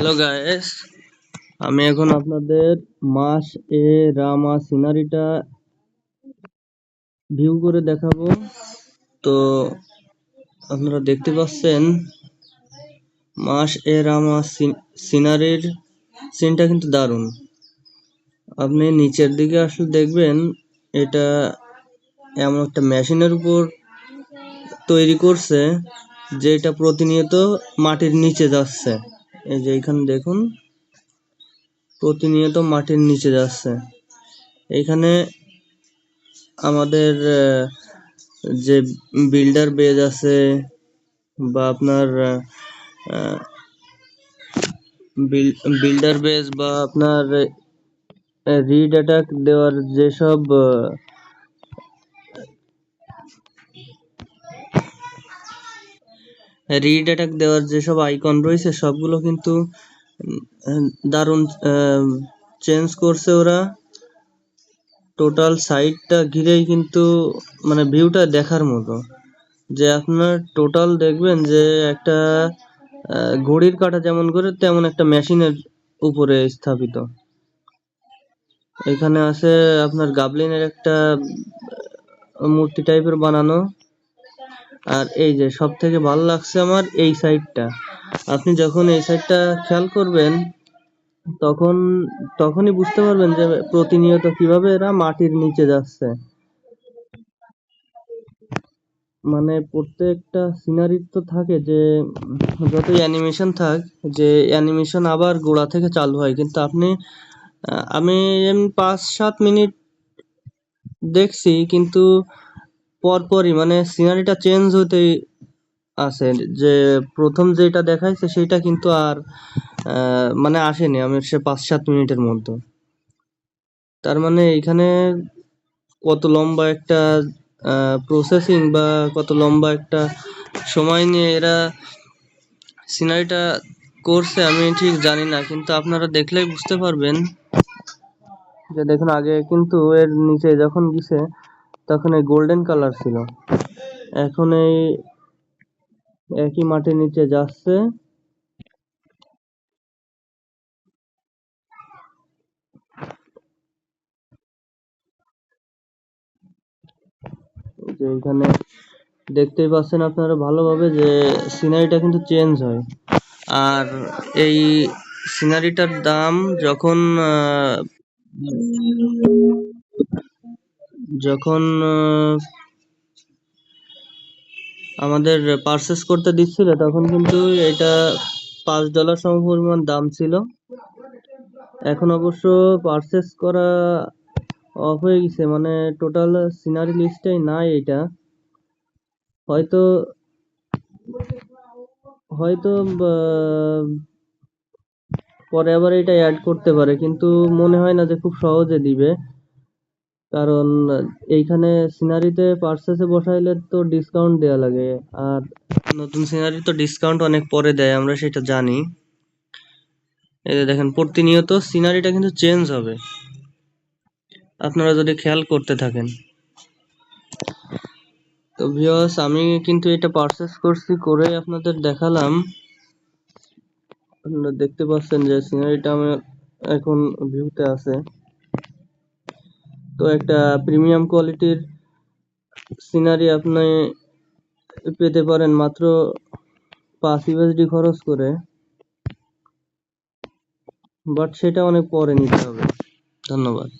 Hello guys আমি এখন আপনাদের মাস এ রামা সিনারিটা ভিউ করে দেখাবো। তো আপনারা দেখতে পাচ্ছেন, মাস এ রামা সিনারির সিনটা কিন্তু দারুণ। আপনি নিচের দিকে আসলে দেখবেন, এটা এমন একটা মেশিনের উপর তৈরি করছে, যেটা প্রতিনিয়ত মাটির নিচে যাচ্ছে। এই যে এইখানে দেখুন, প্রতিনিয়ত মাটির নিচে যাচ্ছে। এইখানে আমাদের যে বিল্ডার বেজ আছে বা আপনার বিল্ডার বেজ বা আপনার রিড অ্যাটাক দেওয়ার যেসব রিড অ্যাটাক দেওয়ার যেসব আইকন রয়েছে, সবগুলো কিন্তু দারুণ চেঞ্জ করছে ওরা। টোটাল সাইডটা ঘিরেই কিন্তু মানে ভিউটা দেখার মতো। যে আপনার টোটাল দেখবেন যে একটা ঘড়ির কাটা যেমন করে, তেমন একটা মেশিনের উপরে স্থাপিত। এখানে আছে আপনার গাবলিনের একটা মূর্তি টাইপের বানানো। আর এই যে সব থেকে ভালো লাগছে আমার এই সাইডটা আপনি যখন এই সাইডটা খেয়াল করবেন, তখন, তখনই বুঝতে পারবেন যে প্রতিনিয়ত কীভাবে এরা মাটির নিচে যাচ্ছে। মানে প্রত্যেকটা সিনারির তো থাকে যে, যতই অ্যানিমেশন থাক, যে অ্যানিমেশন আবার গোড়া থেকে চালু হয়। কিন্তু আপনি আমি পাঁচ সাত মিনিট দেখছি, কিন্তু পরপরই মানে সিনারিটা চেঞ্জ হতেই আছে যে প্রথম যেটা দেখাইছে সেটা কিন্তু আর মানে আসেনি আমি সে পাঁচ সাত মিনিটের মধ্যে। তার মানে এখানে কত লম্বা একটা প্রসেসিং বা কত লম্বা একটা সময় নিয়ে এরা সিনারিটা করছে আমি ঠিক জানি না, কিন্তু আপনারা দেখলেই বুঝতে পারবেন। যে দেখুন, আগে কিন্তু এর নিচে যখন গেছে তখন এই গোল্ডেন কালার ছিল। এখন এই একই মাটির নিচে যাচ্ছে। এখানে দেখতেই পাচ্ছেন আপনারা ভালোভাবে যে সিনারিটা কিন্তু চেঞ্জ হয়। আর এই সিনারিটার দাম যখন যখন আমাদের পারচেস করতে দিচ্ছিল, তখন কিন্তু এটা পাঁচ ডলার সম পরিমাণ দাম ছিল। এখন অবশ্য পারচেস করা অফ হয়ে গেছে মানে টোটাল সিনারি লিস্টে নাই এটা। হয়তো হয়তো পরে আবার এটা অ্যাড করতে পারে, কিন্তু মনে হয় না যে খুব সহজে দিবে। কারণ, এইখানে সিনারিতে পার্সেসে বসাইলে তো ডিসকাউন্ট দেওয়া লাগে। আর নতুন সিনারি তো ডিসকাউন্ট অনেক পরে দেয়, আমরা সেটা জানি। এই যে দেখেন, প্রতিনিয়ত সিনারিটা কিন্তু চেঞ্জ হবে। আপনারা যদি খেয়াল করতে থাকেন। তো ভিওস আমি কিন্তু এটা পারচেস করছি করে আপনাদের দেখালাম। আপনারা দেখতে পাচ্ছেন যে সিনারিটা আমার এখন ভিউতে আছে। তো একটা প্রিমিয়াম কোয়ালিটির সিনারি আপনি পেতে পারেন মাত্র পাঁচ ইউএসডি খরচ করে। বাট সেটা অনেক পরে নিতে হবে। ধন্যবাদ।